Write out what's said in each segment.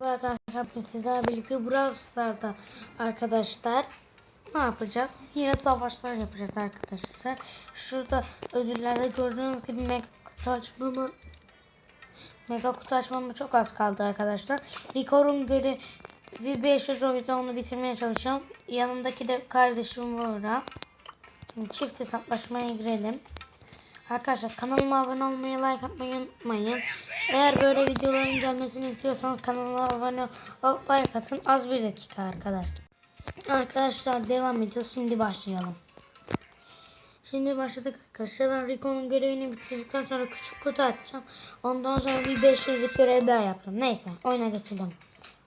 Arkadaşlar bugün sizlerle birlikte Brawl Stars'ta arkadaşlar ne yapacağız? Yine savaşlar yapacağız arkadaşlar. Şurada ödüllerde gördüğünüz gibi mega kutu açmamı mega kutu açmama çok az kaldı arkadaşlar. Rekor'un görevi 500 o yüzden onu bitirmeye çalışacağım. Yanındaki de kardeşim var. Şimdi çift hesaplaşmaya girelim. Arkadaşlar kanalıma abone olmayı, like atmayı unutmayın. Eğer böyle videoların gelmesini istiyorsanız kanalıma abone olup like atın. Az bir dakika arkadaşlar. Arkadaşlar devam ediyoruz. Şimdi başlayalım. Şimdi başladık arkadaşlar. Ben Rico'nun görevini bitirdikten sonra küçük kutu açacağım. Ondan sonra bir 500'lük görev daha yapacağım. Neyse oyuna geçelim.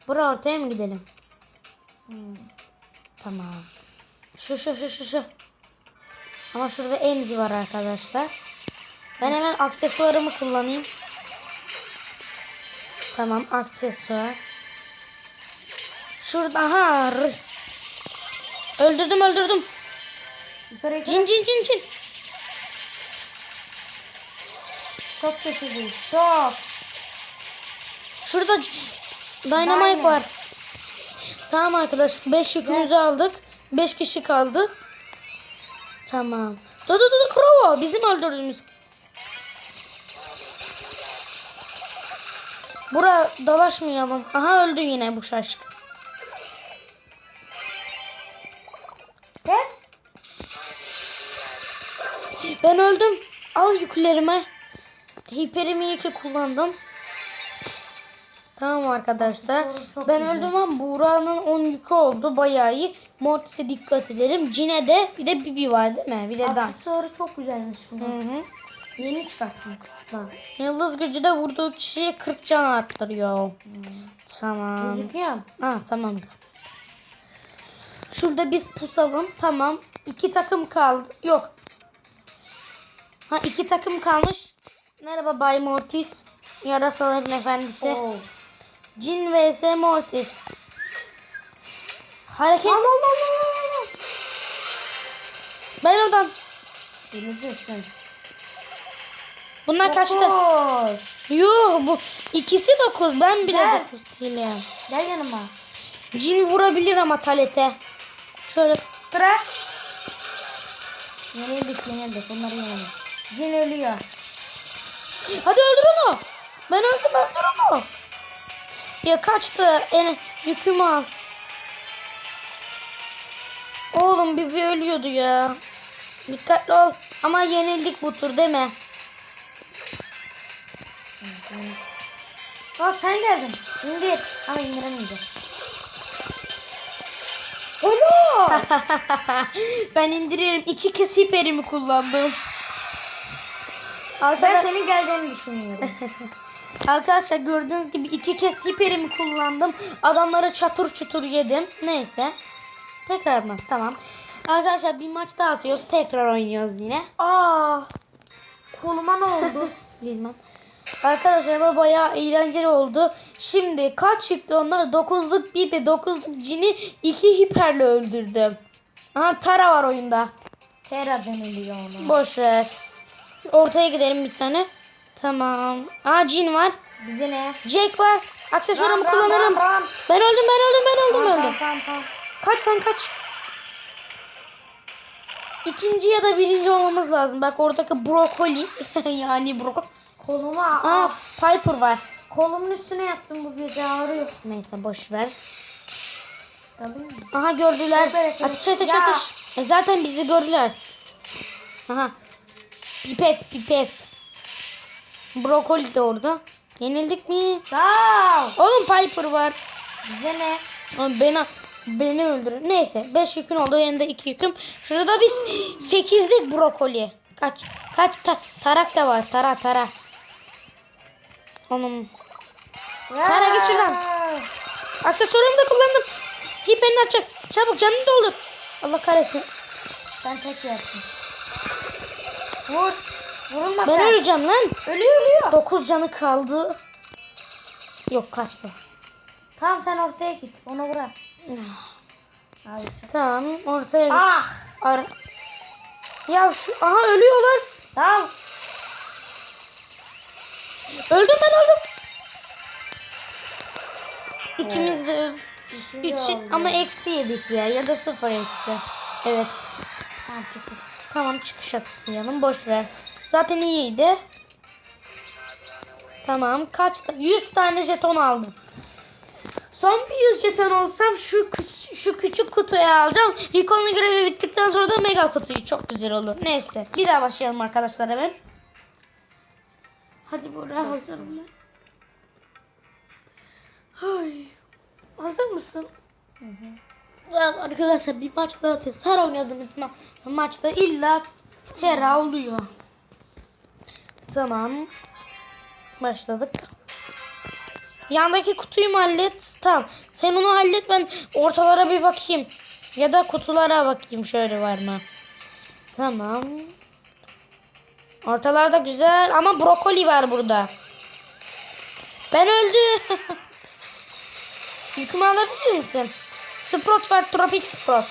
Buraya ortaya mı gidelim? Hmm, Tamam. Şu şu şu şu şu. Ama şurada emzi var arkadaşlar. Ben hemen aksesuarımı kullanayım. Tamam aksesuar. Şurada aha. Öldürdüm öldürdüm. Cin cin cin cin. Çok kötüyüz. Çok. Şurada dynamite var. Tamam arkadaşlar 5 yükümüzü aldık. 5 kişi kaldı. Tamam. Dur dur dur Crow bizim öldürdüğümüz. Bura dalaşmayalım. Aha öldü yine bu şaşkın. Gel. Ben öldüm. Al yüklerimi. Hiperimi ki kullandım. Tamam arkadaşlar. Çok ben güzel. öldüm ama Buğra'nın 10 yükü oldu. Bayağı iyi. Mortis'e dikkat edelim. Cine de bir de Bibi var değil mi? Bir de Dan. Aksesuarı çok güzelmiş Hı bunun. hı. Yeni çıkarttım kutudan. Yıldız gücü de vurduğu kişiye 40 can arttırıyor. Tamam. Gözüküyor? Ha tamam. Şurada biz pusalım. Tamam. İki takım kaldı. Yok. Ha iki takım kalmış. Merhaba Bay Mortis. Yarasaların efendisi. Oo. Cin vs Mortis. Hareket. Al al al. Ben oradan. Bileceksin. Bunlar kaçtı. Dokuz. Yuh bu ikisi 9 ben bile Gel. 9 değilim. Gel yanıma. Cin vurabilir ama talete. Şöyle Bırak. Yenildik yenildik. Bunları yenelim. Cin ölüyor. Hadi öldür onu. Ben öldüm öldür onu. Ya kaçtı. En yükümü al. Oğlum bir, bir ölüyordu ya. Dikkatli ol. Ama yenildik bu tur değil mi? Aa sen geldin. İndir. Ama indiremeyeceğim. Ölüyor. ben indiririm. İki kez hiperimi kullandım. ben Arkadaşlar, senin geleceğini düşünüyorum. arkadaşlar gördüğünüz gibi iki kez hiperimi kullandım. Adamları çatır çutur yedim. Neyse. Tekrar mı? Tamam. Arkadaşlar bir maç daha atıyoruz. Tekrar oynuyoruz yine. Aa. Koluma ne oldu? Bilmem. Arkadaşlar bu bayağı eğlenceli oldu. Şimdi kaç çıktı onlar? 9'luk Bibi, 9'luk Cini, 2 hiperle öldürdüm. Aha Tara var oyunda. Tera deniliyor ona. Boş ver. Ortaya gidelim bir tane. Tamam. Aa Cin var. Bize ne? Jack var. Aksesuarımı Ram, ram, kullanırım. ram, ram. Ben öldüm ben öldüm ben öldüm Tamam öldüm. tamam tamam. tamam. Kaç sen kaç. İkinci ya da birinci olmamız lazım. Bak oradaki brokoli. yani bro. Koluma Aa aa, Piper var. kolumun üstüne yattım bu gece ağrıyor. Neyse boş ver. Aha gördüler. Evet, Ateş ateş Ya. ateş. E zaten bizi gördüler. Aha. Pipet pipet. Brokoli de orada. Yenildik mi? Ol. Oğlum Piper var. Bize ne? Oğlum beni beni öldürür. Neyse 5 yükün oldu. Yanında 2 yüküm. Şurada da biz 8'lik brokoli. Kaç? Kaç? Ta- tarak da var. Tara tara. Oğlum. Tara git şuradan. Aksesuarımı da kullandım. Hiperini açacak. Çabuk canını doldur. Allah kahretsin. Ben tek yattım. Vur. Vurulma Ben sen. öleceğim lan. Ölüyor ölüyor. 9 canı kaldı. Yok kaçtı. Tamam sen ortaya git. Onu bırak. Abi. Tamam ortaya git. Ah. Ara- Ya şu aha ölüyorlar. Tamam. Öldüm ben öldüm. İkimiz de 3 oldu. ama eksi yedik ya ya da sıfır eksi. Evet. Tamam çıkışa tıklayalım. Boş ver. Zaten iyiydi. Tamam. Kaç? 100 tane jeton aldım. Son bir 100 jeton olsam şu şu küçük kutuyu alacağım. Rico'nun görevi bittikten sonra da mega kutuyu. Çok güzel olur. Neyse. Bir daha başlayalım arkadaşlar hemen. Hadi buraya hazırım ben. Ay. Hazır mısın? Ya arkadaşlar bir maç daha atıyoruz. Her oynadığımız ma- maçta illa tera oluyor. Tamam. Başladık. Yandaki kutuyu mu hallet? Tamam. Sen onu hallet ben ortalara bir bakayım. Ya da kutulara bakayım şöyle var mı? Tamam. Ortalarda güzel ama brokoli var burada. Ben öldüm. Yükümü alabilir misin? Sprout var, tropik sprout.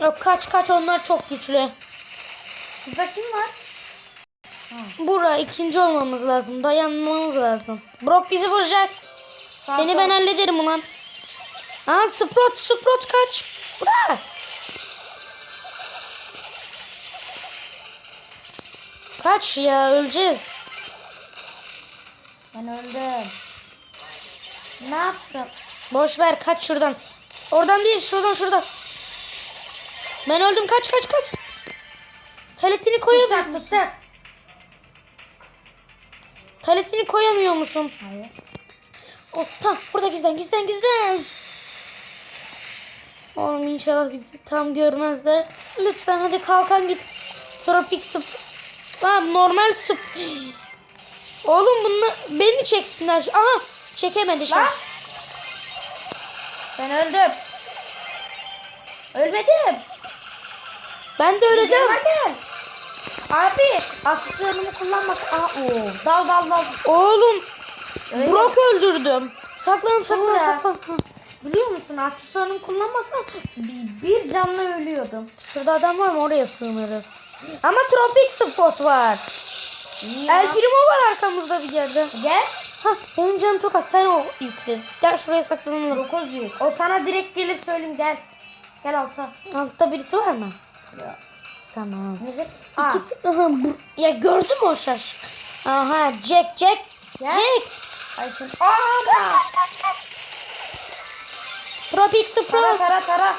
Yok kaç kaç onlar çok güçlü. Şurada kim var? Bura ikinci olmamız lazım. Dayanmamız lazım. Brock bizi vuracak. Sağ Seni sol. ben hallederim ulan. Aa Sprout, Sprout kaç. Bırak. Kaç ya öleceğiz. Ben öldüm. Ne yaptın? Boş ver kaç şuradan. Oradan değil şuradan şuradan. Ben öldüm kaç kaç kaç. Taletini koyamıyor Tutacak musun? tutacak. Taletini koyamıyor musun? Hayır. Oh, tamam burada gizlen gizlen gizlen. Oğlum inşallah bizi tam görmezler. Lütfen hadi kalkan git. Tropik sıp. Ha, normal sıp. Oğlum bunu beni çeksinler. Aha çekemedi şu an. Ben öldüm. Ölmedim. Ben de öleceğim. Gel. Abi aksesuarımı kullanmaz. Aa oo. Dal dal dal. Oğlum Öyle. Brock öldürdüm. Saklan saklan saklan. Biliyor musun aksesuarımı kullanmasam bir, bir canlı ölüyordum. Şurada adam var mı oraya sığınırız. Ama tropik spot var. Ya. El Primo var arkamızda bir yerde. Gel. Ha benim canım çok az. Sen o yükle. Gel şuraya saklanalım. 9 yük. O sana direkt gelir söyleyeyim gel. Gel alta. Altta birisi var mı? Tamam. Nedir? Aa. İki Aha, bu- ya gördün mü o şaş? Aha Jack Jack. Gel. Jack. Ay şimdi. Aa. Kaç kaç kaç. Tropik Tara Sprout. tara tara.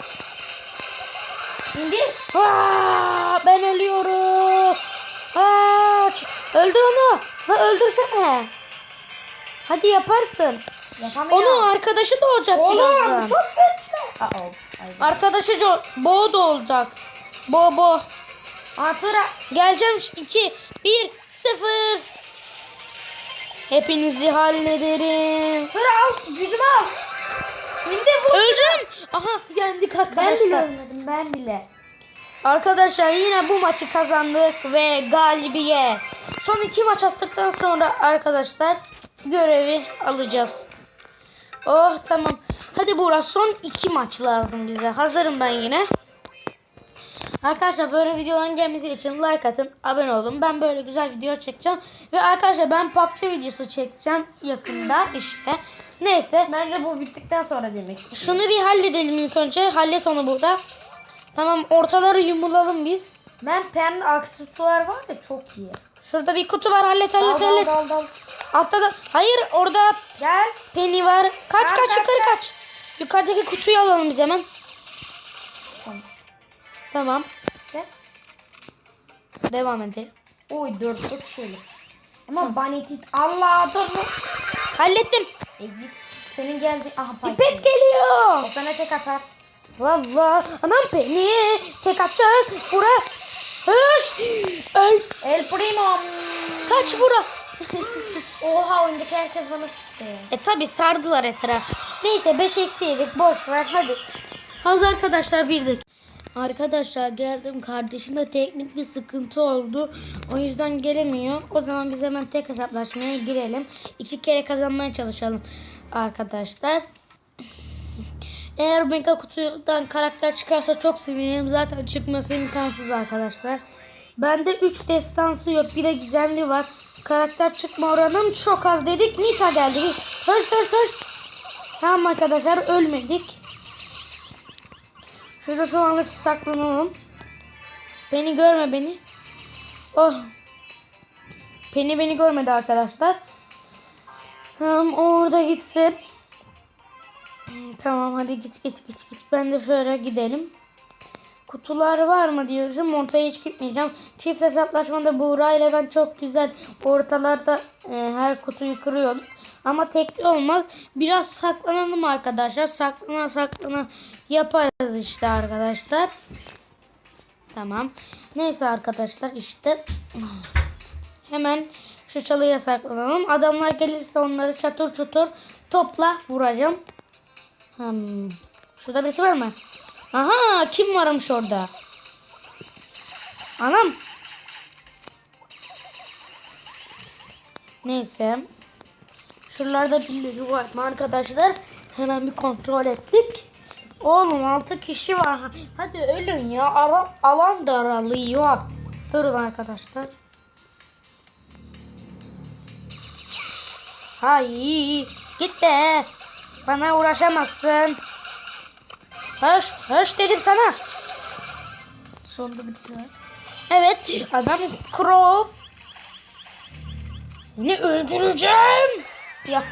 İndir. Aa, ben ölüyorum. Aa, ç- öldür onu. La öldürsene. Hadi yaparsın. Yapamıyorum. Onun arkadaşı da olacak Oğlum birazdan. çok güçlü. Aa. Arkadaşı Bo da olacak. Bo Bo. Aa tıra. Geleceğim 2 1 0 Hepinizi hallederim. Tıra al. Gücümü al. İndir vur. Aha yendik Ben bile arkadaşlar. ölmedim ben bile. Arkadaşlar yine bu maçı kazandık ve galibiye. Son iki maç attıktan sonra arkadaşlar görevi alacağız. Oh tamam. Hadi Buğra son iki maç lazım bize. Hazırım ben yine. Arkadaşlar böyle videoların gelmesi için like atın, abone olun. Ben böyle güzel video çekeceğim. Ve arkadaşlar ben PUBG videosu çekeceğim yakında işte. Neyse. Bence bu bittikten sonra demek istiyorum. Şunu bir halledelim ilk önce. Hallet onu burada. Tamam ortaları yumulalım biz. Ben pembe aksesuar var ya çok iyi. Şurada bir kutu var hallet Dal hallet dal hallet. dal dal. Altta da hayır orada Gel. penny var. Kaç Kaç, kaç kaç, yukarı kaç. kaç. Yukarıdaki kutuyu alalım biz hemen. Tamam. Tamam. Gel. Devam edelim. Oy dörtlük şeyli. Ama banetit. Allah dur. Hallettim. Ezik. Senin geldi. Aha pay. Pipet geliyor. O sana tek atar. Vallahi anam penny tek atacak. Bura. Höş. Öl. El primo. Kaç bura. Oha oyundaki herkes bana sıktı. E tabi sardılar etraf. Neyse 5 eksi yedik boş ver hadi. Az arkadaşlar bir dakika. Arkadaşlar geldim kardeşimde teknik bir sıkıntı oldu. O yüzden gelemiyor. O zaman biz hemen tek hesaplaşmaya girelim. İki kere kazanmaya çalışalım arkadaşlar. Eğer mega kutudan karakter çıkarsa çok sevinirim. Zaten çıkması imkansız arkadaşlar. Bende 3 destansı yok. Bir de gizemli var. Karakter çıkma oranım çok az dedik. Nita geldi. Hırs hırs hırs. Tamam arkadaşlar ölmedik. Şurada şu anlık saklanalım. Beni görme beni. Oh. Beni beni görmedi arkadaşlar. Tamam orada gitsin. Hmm, Tamam hadi git git git git. Ben de şöyle gidelim. Kutular var mı diyorum. Ortaya hiç gitmeyeceğim. Çift hesaplaşmada Buğra ile ben çok güzel ortalarda e, her kutuyu kırıyordum. Ama tekli olmaz. Biraz saklanalım arkadaşlar. Saklana saklana yaparız işte arkadaşlar. Tamam. Neyse arkadaşlar işte. Hemen şu çalıya saklanalım. Adamlar gelirse onları çatır çutur topla vuracağım. Hmm. Şurada birisi var mı? Aha kim varmış orada? Anam. Neyse. Şuralarda birileri var mı arkadaşlar? Hemen bir kontrol ettik. Oğlum 6 kişi var. Hadi ölün ya. Ara, alan daralıyor. Durun arkadaşlar. Hay git be. Bana uğraşamazsın. Höş, höş dedim sana. Sonunda birisi var. Evet, adam Crow. Seni öldüreceğim. Ya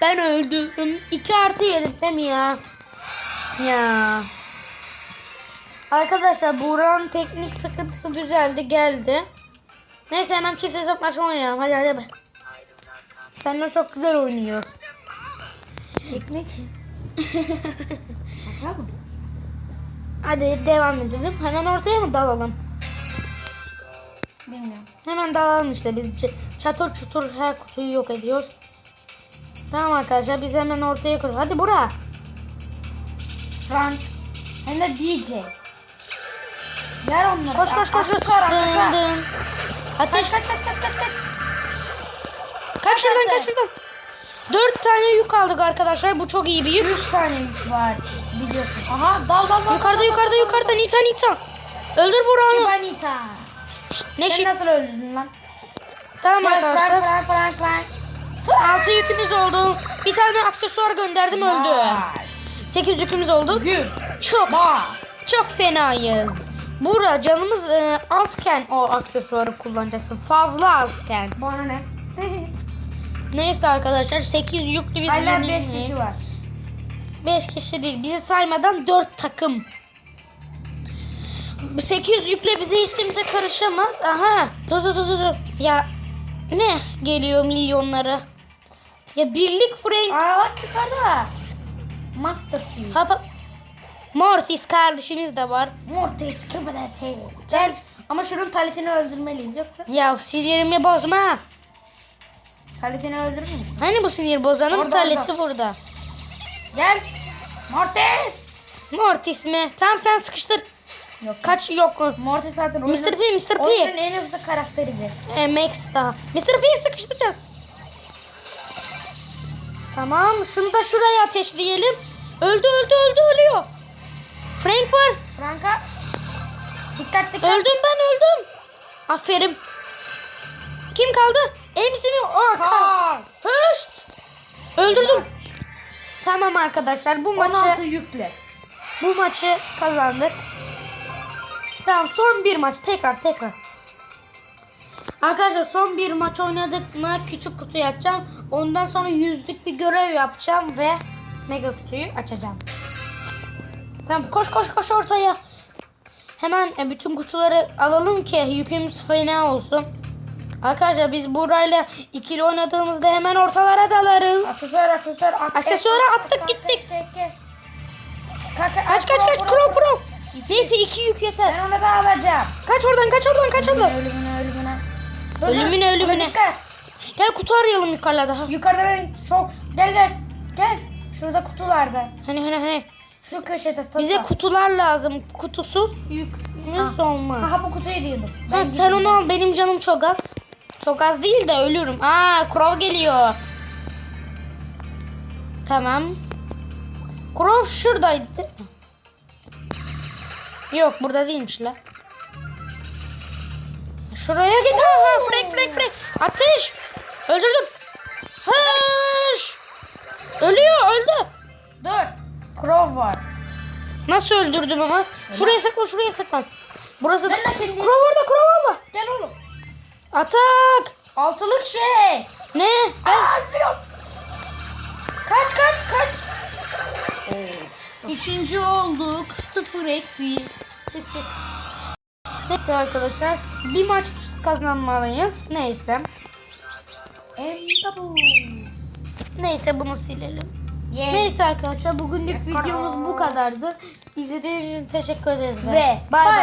ben öldüm. 2 artı yedik değil mi ya? Ya. Arkadaşlar Buğra'nın teknik sıkıntısı düzeldi geldi. Neyse hemen çift hesaplaşma oynayalım. Hadi hadi. be. Seninle çok güzel oynuyor. Teknik. Hadi devam edelim. Hemen ortaya mı dalalım? Bilmiyorum. Hemen dalalım işte. Biz çatır çutur her kutuyu yok ediyoruz. Tamam arkadaşlar biz hemen ortaya kuruyoruz. Hadi bura. Frank. Hem de DJ. Ver onları. Koş koş koş. koş. Dın dın. Ateş kaç kaç kaç kaç kaç. Kaç şuradan kaç şuradan. Dört tane yük aldık arkadaşlar. Bu çok iyi bir yük. Üç tane yük var. Biliyorsun. Aha dal dal dal. Yukarıda yukarıda yukarıda. Nita Nita. Öldür Burak'ı. Şibanita. Ne Sen şık. nasıl öldürdün lan? Tamam Gel Frank arkadaşlar. Frank Frank Frank. Altı yükümüz oldu. Bir tane aksesuar gönderdim öldü. Vay. Sekiz yükümüz oldu. Gül. Çok Vay. çok fenayız. Bura canımız e, azken o aksesuarı kullanacaksın. Fazla azken. Bana ne? Neyse arkadaşlar 8 yüklü biz Hala 5 yenilmeyiz. kişi var. 5 kişi değil. Bizi saymadan 4 takım. 800 yükle bize hiç kimse karışamaz. Aha. Dur dur dur dur. Ya ne geliyor milyonları. Ya birlik Frank. Aa bak yukarıda. Masterpiece. Hapa. Mortis kardeşimiz de var. Mortis kıbrete. Gel. Ama şunun talitini öldürmeliyiz yoksa. Ya sinirimi bozma. Talitini öldürür müsün? Hani bu sinir bozanın Orada, taleti orada. burada. Gel. Mortis. Mortis mi? Tamam sen sıkıştır. Yok. Kaç yok. Mortis zaten Mr. oyunun, P, Mr. oyunun P. en hızlı karakteridir. E, Max daha. Mr. P'yi sıkıştıracağız. Tamam. Şunu da şuraya ateşleyelim. Öldü öldü öldü ölüyor. Frank var. Franka. Dikkat dikkat. Öldüm ben öldüm. Aferin. Kim kaldı? Emsi mi? Kar. Höşt. Öldürdüm. Tamam arkadaşlar bu 16 maçı yükle. bu maçı kazandık. Tamam son bir maç tekrar tekrar. Arkadaşlar son bir maç oynadık mı küçük kutuyu açacağım. Ondan sonra yüzlük bir görev yapacağım ve mega kutuyu açacağım. Tamam koş koş koş ortaya. Hemen e, bütün kutuları alalım ki yükümüz fena olsun. Arkadaşlar biz burayla ikili oynadığımızda hemen ortalara dalarız. Aksesuar aksesuar. At, Aksesuara attık, at, gittik. Kaç kaç kaç pro pro. Neyse iki yük yeter. Ben onu da alacağım. Kaç oradan kaç oradan kaç oradan. Ölümüne ölümüne. Ölümüne, ölümüne. Dikkat. Gel kutu arayalım yukarıda. Ha. Yukarıda ben çok. Gel gel. Gel. Şurada kutularda. Hani hani hani. Şu köşede. tasa. Bize kutular lazım. Kutusuz yükümüz Ha. olmaz. Aha bu kutuyu diyordum. Ha, sen onu al. Benim canım çok az. Çok az değil de ölürüm. Aa Crow geliyor. Tamam. Crow şuradaydı. Yok burada değilmiş la. Şuraya git. Aha, Frank Frank Frank. Ateş. Öldürdüm. Haş. Ölüyor öldü. Dur. Crow var. Nasıl öldürdüm ama? Şuraya saklan şuraya saklan. Burası da. Kuro orada kuro orada. Gel oğlum. Atak. Altılık şey. Ne? Ben... Aa. Kaç kaç kaç. Üçüncü olduk. Sıfır eksi. Çık çık. Neyse arkadaşlar. Bir maç kazanmalıyız. Neyse. Neyse bunu silelim. Yes. Neyse arkadaşlar bugünlük videomuz bu kadardı. İzlediğiniz için teşekkür ederiz. Ve bay. bay.